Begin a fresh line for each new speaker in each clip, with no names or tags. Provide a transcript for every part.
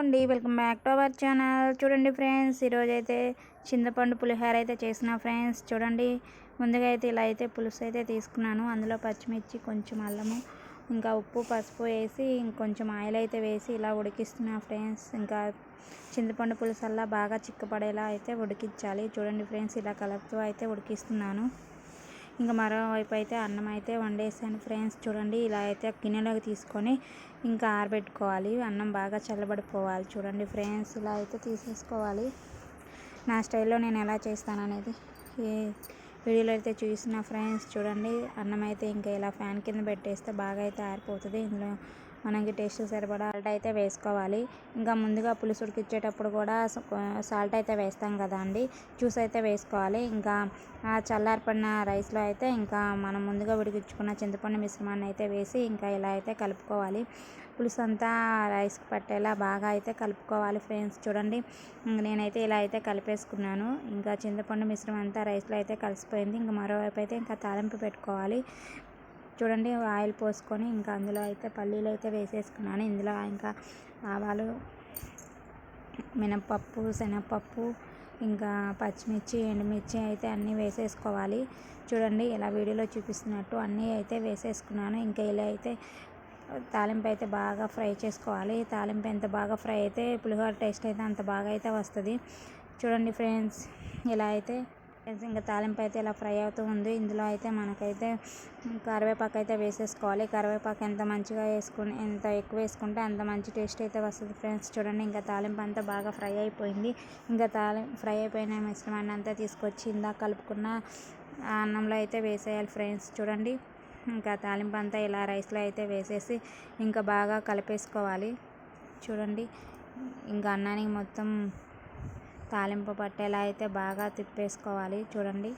అండి. Welcome back to our channel. చూడండి friends ఈరోజు అయితే చింతపండు పులిహోర అయితే చేసిన ఫ్రెండ్స్. చూడండి ముందుగా అయితే ఇలా అయితే పులుసు అయితే తీసుకున్నాను. అందులో పచ్చిమిర్చి కొంచెం అల్లము ఇంకా ఉప్పు పసుపు వేసి ఇంకొంచెం ఆయిల్ అయితే వేసి ఇలా ఉడికిస్తున్నా ఫ్రెండ్స్. ఇంకా చింతపండు పులుసు అలా బాగా చిక్కపడేలా అయితే ఉడికించాలి. చూడండి ఫ్రెండ్స్ ఇలా కలుపుతూ అయితే ఉడికిస్తున్నాను. ఇంకా మరోవైపు అయితే అన్నం అయితే వండేసాను ఫ్రెండ్స్. చూడండి ఇలా అయితే గిన్నెలోకి తీసుకొని ఇంకా ఆరబెట్టుకోవాలి. అన్నం బాగా చల్లబడిపోవాలి చూడండి ఫ్రెండ్స్. ఇలా అయితే తీసేసుకోవాలి. నా స్టైల్లో నేను ఎలా చేస్తాను అనేది వీడియోలో అయితే చూసిన ఫ్రెండ్స్ చూడండి. అన్నం అయితే ఇంకా ఇలా ఫ్యాన్ కింద పెట్టేస్తే బాగా అయితే ఆరిపోతుంది. ఇందులో మనకి టేస్ట్ సరిపడా సాల్ట్ అయితే వేసుకోవాలి. ఇంకా ముందుగా పులుసు ఉడికిచ్చేటప్పుడు కూడా సాల్ట్ అయితే వేస్తాం కదా అండి. జ్యూస్ అయితే వేసుకోవాలి. ఇంకా చల్లారిపడిన రైస్లో అయితే ఇంకా మనం ముందుగా ఉడికించుకున్న చింతపండు మిశ్రమాన్ని అయితే వేసి ఇంకా ఇలా అయితే కలుపుకోవాలి. పులుసు అంతా రైస్కి పట్టేలా బాగా అయితే కలుపుకోవాలి ఫ్రెండ్స్. చూడండి. నేనైతే ఇలా అయితే కలిపేసుకున్నాను. ఇంకా చింతపండు మిశ్రమం అంతా రైస్లో అయితే కలిసిపోయింది. ఇంకా మరోవైపు అయితే ఇంకా తాలింపు పెట్టుకోవాలి. చూడండి. ఆయిల్ పోసుకొని ఇంకా అందులో అయితే పల్లీలు అయితే వేసేసుకున్నాను. ఇందులో ఇంకా ఆవాలు మినప్పప్పు శనగపప్పు ఇంకా పచ్చిమిర్చి ఎండుమిర్చి అయితే అన్నీ వేసేసుకోవాలి. చూడండి. ఇలా వీడియోలో చూపిస్తున్నట్టు అన్నీ అయితే వేసేసుకున్నాను. ఇంకా ఇలా అయితే తాలింపు అయితే బాగా ఫ్రై చేసుకోవాలి. తాలింపు ఎంత బాగా ఫ్రై అయితే పులిహోర టేస్ట్ అయితే అంత బాగా అయితే వస్తుంది. చూడండి ఫ్రెండ్స్ ఇలా అయితే ఇంకా తాలింపు అయితే ఇలా ఫ్రై అవుతూ ఉంది. ఇందులో అయితే మనకైతే కరివేపాకు అయితే వేసేసుకోవాలి. కరివేపాకు ఎంత మంచిగా వేసుకుని ఎంత ఎక్కువ వేసుకుంటే అంత మంచి టేస్ట్ అయితే వస్తుంది ఫ్రెండ్స్. చూడండి ఇంకా తాలింపు అంతా బాగా ఫ్రై అయిపోయింది. ఇంకా తాలిం ఫ్రై అయిపోయిన మిశ్రమాన్ని అంతా తీసుకొచ్చి ఇందాక కలుపుకున్న అన్నంలో అయితే వేసేయాలి ఫ్రెండ్స్. చూడండి ఇంకా తాలింపు అంతా ఇలా రైస్లో అయితే వేసేసి ఇంకా బాగా కలిపేసుకోవాలి. చూడండి. ఇంకా అన్నానికి మొత్తం తాలింపు పట్టేలా అయితే బాగా తిప్పేసుకోవాలి. చూడండి.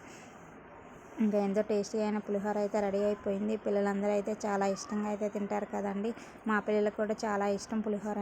ఇంకా ఎంతో టేస్టీ అయిన పులిహోర అయితే రెడీ అయిపోయింది. పిల్లలందరూ అయితే చాలా ఇష్టంగా అయితే తింటారు కదండి. మా పిల్లలకు కూడా చాలా ఇష్టం పులిహోర